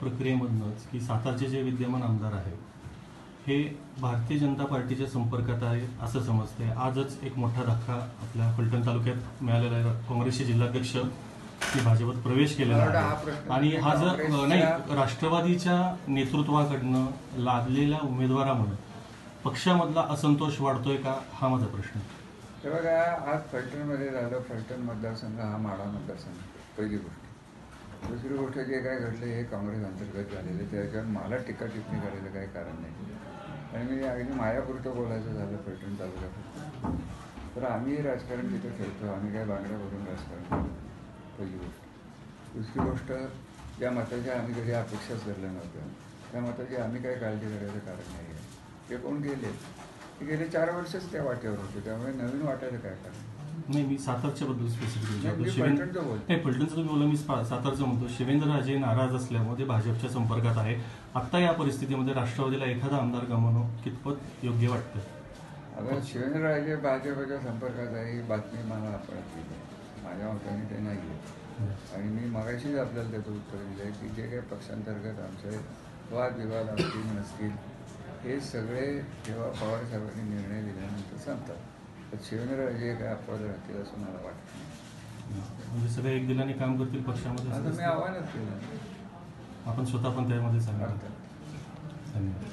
प्रक्रियेमधनंच की सातारचे जे विद्यमान आमदार आहेत हे भारतीय जनता पार्टीच्या संपर्कात आहे असं समजतंय आजच एक मोठा धक्का आपल्या फलटण तालुक्यात मिळालेला आहे. काँग्रेसचे जिल्हाध्यक्ष की भाजपात प्रवेश केलेला आहे. आणि हा जर नाही राष्ट्रवादीच्या नेतृत्वाकडनं लादलेल्या उमेदवारामुळे पक्षामधला असंतोष वाढतोय का? हा माझा प्रश्न. हे बघा आज फलटणमध्ये झालं फलटण मतदारसंघ हा माडा मतदारसंघ पहिली गोष्ट. दुसरी गोष्ट जे काय घडलं हे काँग्रेस अंतर्गत झालेलं त्याच्यावर मला टीका टिप्पणी करायला काही कारण नाही. आणि मी अगदी मायापुरतं बोलायचं झालं पैठण तालुक्यात तर आम्ही राजकारण तिथे खेळतो आम्ही काय बांगड्या भरून राजकारण करतो पहिली गोष्ट. दुसरी गोष्ट ज्या मताच्या आम्ही कधी अपेक्षाच धरल्या नव्हत्या. त्या मताची आम्ही काय काळजी करायचं कारण नाही आहे ते कोण गेले गेले चार वर्षच त्या वाटेवर होते त्यामुळे नवीन वाटायचं काय कारण नाही मी सातारच्या बद्दल स्पेसिफिक नाही, फलटणचं तुम्ही बोला मी सातारचं म्हणतो. शिवेंद्र राजे नाराज असल्यामुळे ते भाजपच्या संपर्कात आहे. आता या परिस्थितीमध्ये राष्ट्रवादीला एखादा आमदार गमावणं कितपत योग्य वाटतं? अगं शिवेंद्रराजे भाजपच्या संपर्कात आहे ही बातमी मला आपण माझ्या मताने ते नाही आहे आणि मी मगाशीच आपल्याला त्याचं उत्तर दिलं आहे की जे काही पक्षांतर्गत आमचे वादविवाद असतील नसतील हे सगळे जेव्हा पवार साहेबांनी निर्णय दिल्यानंतर सांगतात तर शिवेंद्रराजे काय अपवाद राहतील असं मला वाटत नाही. म्हणजे सगळे एक दिलाने काम करतील पक्षामध्ये आता मी? आव्हानच केलं आपण स्वतः पण त्यामध्ये सांगा. धन्यवाद.